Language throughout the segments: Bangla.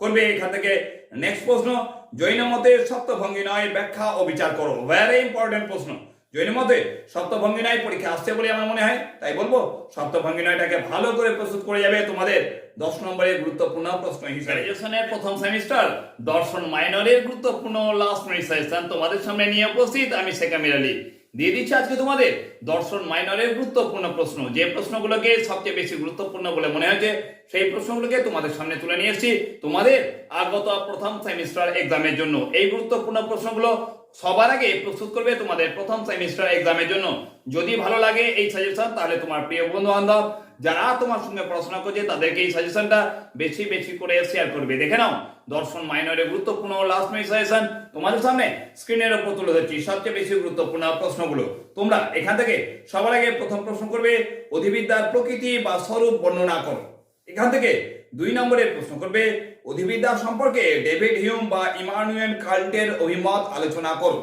করবে এখান থেকে নেক্সট প্রশ্ন, জৈন মতে সপ্তভঙ্গি নয়, ব্যাখ্যা ও বিচার করো। ভেরি ইম্পর্টেন্ট প্রশ্ন। জৈন মতে সপ্তভঙ্গি নয়, পরীক্ষা আসছে বলে আমার মনে হয়, তাই বলব, সপ্তভঙ্গি নয়টাকে ভালো করে প্রস্তুত করে যাবে তোমাদের দশ নম্বরের গুরুত্বপূর্ণ প্রশ্ন হিসেবে। প্রথম সেমিস্টার দর্শন মাইনরের গুরুত্বপূর্ণ লাস্ট সেশন তোমাদের সামনে নিয়ে উপস্থিত আমি সেকামির আলী। দিয়ে দিচ্ছে আজকে তোমাদের। দর্শন মাইনরের গুরুত্বপূর্ণ প্রশ্ন। যে প্রশ্নগুলোকে সবচেয়ে বেশি গুরুত্বপূর্ণ বলে মনে হয়েছে, সেই প্রশ্নগুলোকে তোমাদের সামনে তুলে নিয়ে এসেছি। তোমাদের আগত প্রথম সেমিস্টার এক্সামের জন্য। এই গুরুত্বপূর্ণ প্রশ্নগুলো সবার আগে প্রস্তুত করবে তোমাদের প্রথম সেমিস্টার এক্সামের জন্য। যদি ভালো লাগে এই সাজেশন, তাহলে তোমার প্রিয় বন্ধু বান্ধব যারা তোমার সঙ্গে পড়াশোনা করছে, তাদেরকে এই সাজেশনটা বেশি বেশি করে শেয়ার করবে। দেখে নাও, দর্শন মাইনরের গুরুত্বপূর্ণ লাস্ট মিনিট সাজেশন তোমাদের সামনে স্ক্রিনের উপর তুলে ধরছি। সবচেয়ে বেশি গুরুত্বপূর্ণ প্রশ্নগুলো। তোমরা এখান থেকে সবার আগে প্রথম প্রশ্ন করবে, অধিবিদ্যার প্রকৃতি বা স্বরূপ বর্ণনা করো। এখান থেকে দুই নম্বরের প্রশ্ন করবে, অধিবিদ্যা সম্পর্কে ডেভিড হিউম বা ইমানুয়েল কাল্টের অভিমত আলোচনা করো।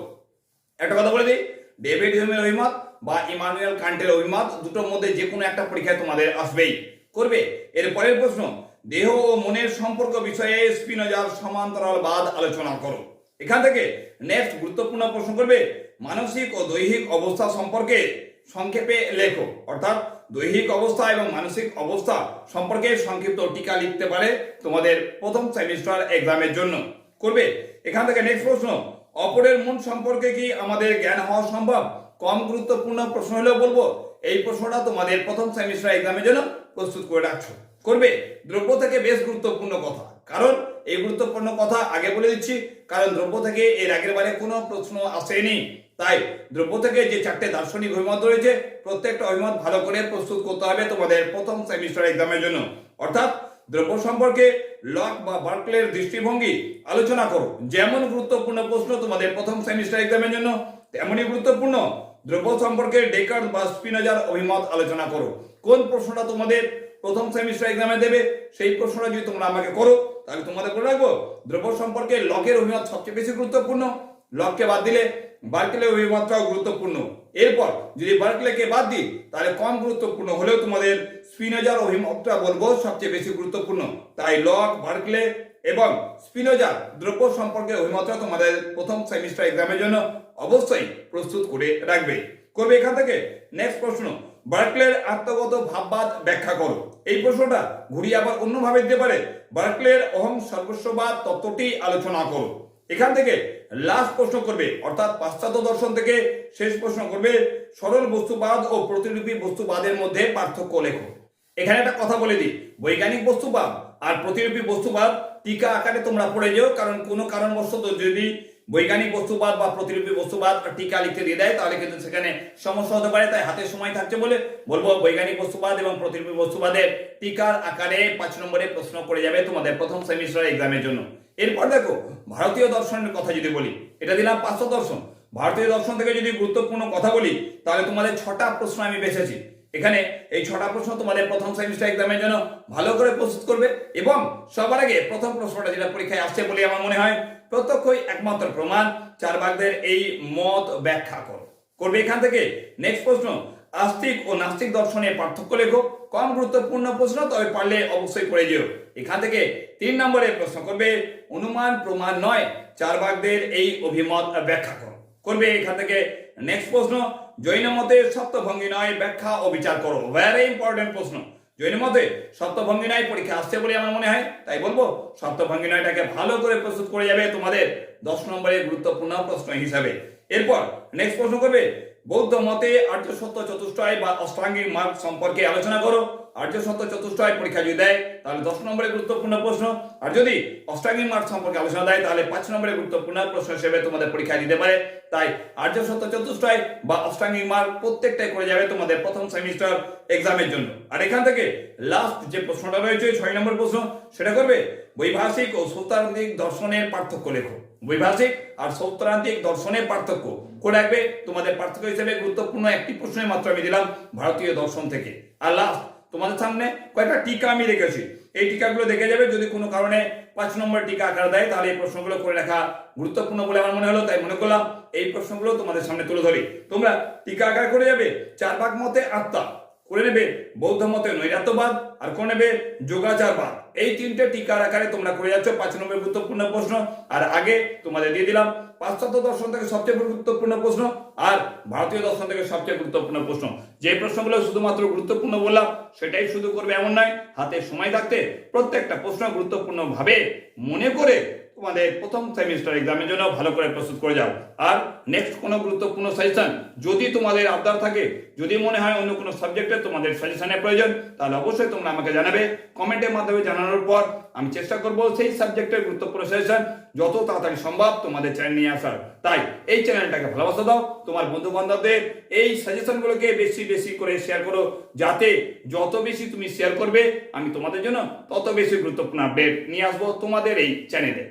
একটা কথা বলে দিই ডেভিড হিউমের অভিমত বা ইমানুয়েল কান্টের অভিমত দুটোর মধ্যে যে কোনো একটা পরীক্ষায় তোমাদের আসবেই। করবে? এর পরের প্রশ্ন, দেহ ও মনের সম্পর্ক বিষয়ে স্পিনোজার সমান্তরালবাদ আলোচনা করো। এখান থেকে নেক্সট গুরুত্বপূর্ণ প্রশ্ন করবে, মানসিক ও দৈহিক অবস্থা সম্পর্কে সংক্ষেপে লেখো। অর্থাৎ দৈহিক অবস্থা এবং মানসিক অবস্থা সম্পর্কে সংক্ষিপ্ত টিকা লিখতে পারে তোমাদের প্রথম সেমিস্টার এক্সামের জন্য। করবে? এখান থেকে নেক্সট প্রশ্ন অপরের মন সম্পর্কে কি আমাদের জ্ঞান হওয়া সম্ভব? কম গুরুত্বপূর্ণ প্রশ্ন হলেও বলব, এই প্রশ্নটা তোমাদের প্রথম সেমিস্টার এক্সামের জন্য প্রস্তুত করে রাখছো। করবে? দ্রব্য থেকে বেশ গুরুত্বপূর্ণ কথা। কারণ, এই গুরুত্বপূর্ণ কথা আগে বলে দিচ্ছি, কারণ দ্রব্য থেকে এর আগের বারে কোনো প্রশ্ন আসেনি। তাই, দ্রব্য থেকে যে চারটে দার্শনিক অভিমত রয়েছে, প্রত্যেকটা অভিমত ভালো করে প্রস্তুত করতে হবে তোমাদের প্রথম সেমিস্টার এক্সামের জন্য। অর্থাৎ দ্রব্য সম্পর্কে লক বা বার্কলের দৃষ্টিভঙ্গি আলোচনা করো। যেমন গুরুত্বপূর্ণ প্রশ্ন তোমাদের প্রথম সেমিস্টার এক্সামের জন্য, তেমনই গুরুত্বপূর্ণ দ্রব্য সম্পর্কে ডেকার বা স্পিনোজার অভিমত আলোচনা করো। কোন প্রশ্নটা তোমাদের প্রথম সেমিস্টার এক্সামে দেবে, সেই প্রশ্নটা যদি তোমরা আমাকে করো, তাহলে তোমাদের বলে রাখব, দ্রব্য সম্পর্কে লকের অভিমত সবচেয়ে বেশি গুরুত্বপূর্ণ। লককে বাদ দিলে বার্কলে অভিমতটাও গুরুত্বপূর্ণ। এরপর যদি বার্কলেকে বাদ দিই, তাহলে কম গুরুত্বপূর্ণ হলেও তোমাদের স্পিনোজার অভিমতটা বলব সবচেয়ে বেশি গুরুত্বপূর্ণ। তাই লক, বার্কলে এবং স্পিনোজার দ্রব্য সম্পর্কে অভিমতটা তোমাদের প্রথম সেমিস্টার এক্সামের জন্য অবশ্যই প্রস্তুত করে রাখবে। করবে এখান থেকে নেক্সট প্রশ্ন, বার্কলের আত্মগত ভাববাদ ব্যাখ্যা করো। এই প্রশ্নটা ঘুরিয়ে আবার অন্যভাবে দিতে পারে। বার্কলের অহং সর্বস্ববাদ তত্ত্বটি আলোচনা করো। এখান থেকে লাস্ট প্রশ্ন করবে, অর্থাৎ পাশ্চাত্য দর্শন থেকে শেষ প্রশ্ন করবে, সরল বস্তুবাদ ও প্রতিরূপী বস্তুবাদের মধ্যে পার্থক্য লেখো। এখানে একটা কথা বলে দিই, বৈজ্ঞানিক বস্তুবাদ আর প্রতিরূপী বস্তুবাদ টিকা আকারে তোমরা পড়ে যেও কারণ কোনো কারণবশত যদি বৈজ্ঞানিক বস্তুবাদ বা প্রতিরূপী বস্তুবাদ টিকা লিখতে দিয়ে দেয়, তাহলে কিন্তু সেখানে সমস্যা হতে পারে, তাই হাতে সময় থাকছে বলে বলব, বৈজ্ঞানিক বস্তুবাদ এবং প্রতিরূপী বস্তুবাদের টিকার আকারে পাঁচ নম্বরে প্রশ্ন করে যাবে তোমাদের প্রথম সেমিস্টার এক্সামের জন্য। এরপর দেখো, ভারতীয় দর্শনের কথা যদি বলি, এটা দিলাম পাঁচশো দর্শন। ভারতীয় দর্শন থেকে যদি গুরুত্বপূর্ণ কথা বলি, তাহলে তোমাদের ছটা প্রশ্ন আমি বেছেছি। এখানে এই ছটা প্রশ্ন তোমাদের প্রথম সেমিস্টার এক্সামের জন্য ভালো করে প্রস্তুত করবে এবং সবার আগে প্রথম প্রশ্নটা যেটা পরীক্ষায় আসছে বলে আমার মনে হয়, প্রত্যক্ষই একমাত্র প্রমাণ, চার ভাগদের এই মত ব্যাখ্যা করো। করবে এখান থেকে? নেক্সট প্রশ্ন আস্তিক ও নাস্তিক দর্শনের পার্থক্য লেখো। কম গুরুত্বপূর্ণ প্রশ্ন, তবে পারলে অবশ্যই পড়ে যেও। এখান থেকে তিন নম্বরে প্রশ্ন করবে, অনুমান প্রমাণ নয় চার ভাগদের এই অভিমত ব্যাখ্যা করো। করবে এখান থেকে নেক্সট প্রশ্ন, জৈন মতে সপ্তভঙ্গি নয়, ব্যাখ্যা ও বিচার করো। ভেরি ইম্পর্টেন্ট প্রশ্ন। জৈন মতে সপ্তভঙ্গি নয়, পরীক্ষা আসছে বলে আমার মনে হয়। তাই বলব সপ্তভঙ্গি নয়টাকে ভালো করে প্রস্তুত করে যাবে তোমাদের দশ নম্বরের গুরুত্বপূর্ণ প্রশ্ন হিসাবে। এরপর নেক্সট প্রশ্ন করবে বৌদ্ধ মতে আর্য সত্য চতুষ্টয় বা অষ্টাঙ্গিক মার্গ সম্পর্কে আলোচনা করো। আর্য সত্য চতুষ্টয় পরীক্ষা যদি দেয়, তাহলে দশ নম্বরে গুরুত্বপূর্ণ প্রশ্ন। আর যদি অষ্টাঙ্গিক মার্গ সম্পর্কে আলোচনা দেয়, তাহলে পাঁচ নম্বরে গুরুত্বপূর্ণ প্রশ্ন হিসেবে তোমাদের পরীক্ষা দিতে পারে। তাই আর্য সত্য চতুষ্টয় বা অষ্টাঙ্গিক মার্গ প্রত্যেকটাই করে যাবে তোমাদের প্রথম সেমিস্টার এক্সামের জন্য। আর এখান থেকে লাস্ট যে প্রশ্নটা রয়েছে, ছয় নম্বর প্রশ্ন, সেটা করবে? বৈভাষিক ও সৌতান্ত্রিক দর্শনের পার্থক্য লেখো। বৈভাষিক আর সৌত্রান্তিক দর্শনের পার্থক্য। করে রাখবে? তোমাদের পার্থক্য হিসেবে গুরুত্বপূর্ণ একটি প্রশ্নের মাত্র আমি দিলাম ভারতীয় দর্শন থেকে। আর লাস্ট তোমাদের সামনে কয়েকটা টিকা আমি রেখেছি এই টিকাগুলো দেখে যাবে। যদি কোনো কারণে পাঁচ নম্বর টিকা আকার দেয়, তাহলে এই প্রশ্নগুলো করে রাখা গুরুত্বপূর্ণ বলে আমার মনে হলো, তাই মনে করলাম, এই প্রশ্নগুলো তোমাদের সামনে তুলে ধরি। তোমরা টিকা আকার করে যাবে? চার ভাগ মতে আত্মা করে নেবে বৌদ্ধ মতে নৈরাত্যবাদ আর করে নেবে যোগাচারবাদ। এই তিনটে টিকার আকারে তোমরা করে যাচ্ছ, পাঁচ নম্বর গুরুত্বপূর্ণ প্রশ্ন। আর আগে তোমাদের দিয়ে দিলাম, পাশ্চাত্য দর্শন থেকে সবচেয়ে গুরুত্বপূর্ণ প্রশ্ন আর ভারতীয় দর্শন থেকে সবচেয়ে গুরুত্বপূর্ণ প্রশ্ন। যে প্রশ্নগুলো শুধুমাত্র গুরুত্বপূর্ণ বললাম, সেটাই শুধু করবে এমন নয়, হাতে সময় থাকতে প্রত্যেকটা প্রশ্ন গুরুত্বপূর্ণ ভাবে মনে করে তোমাদের প্রথম সেমিস্টার এক্সামের জন্য ভালো করে প্রস্তুত করে যাও। আর নেক্সট কোনো গুরুত্বপূর্ণ সাজেশন যদি তোমাদের আবদার থাকে, যদি মনে হয় অন্য কোনো সাবজেক্টে তোমাদের সাজেশনের প্রয়োজন, তাহলে অবশ্যই তোমরা আমাকে জানাবে। কমেন্টের মাধ্যমে জানানোর পর আমি চেষ্টা করব সেই সাবজেক্টের গুরুত্বপূর্ণ সাজেশন যত তাড়াতাড়ি সম্ভব তোমাদের চ্যানেল নিয়ে আসার। তাই এই চ্যানেলটাকে ভালোবাসা দাও। তোমার বন্ধু বান্ধবদের এই সাজেশনগুলোকে বেশি বেশি করে শেয়ার করো। যাতে যত বেশি তুমি শেয়ার করবে, আমি তোমাদের জন্য তত বেশি গুরুত্বপূর্ণ আপডেট নিয়ে আসব তোমাদের এই চ্যানেলে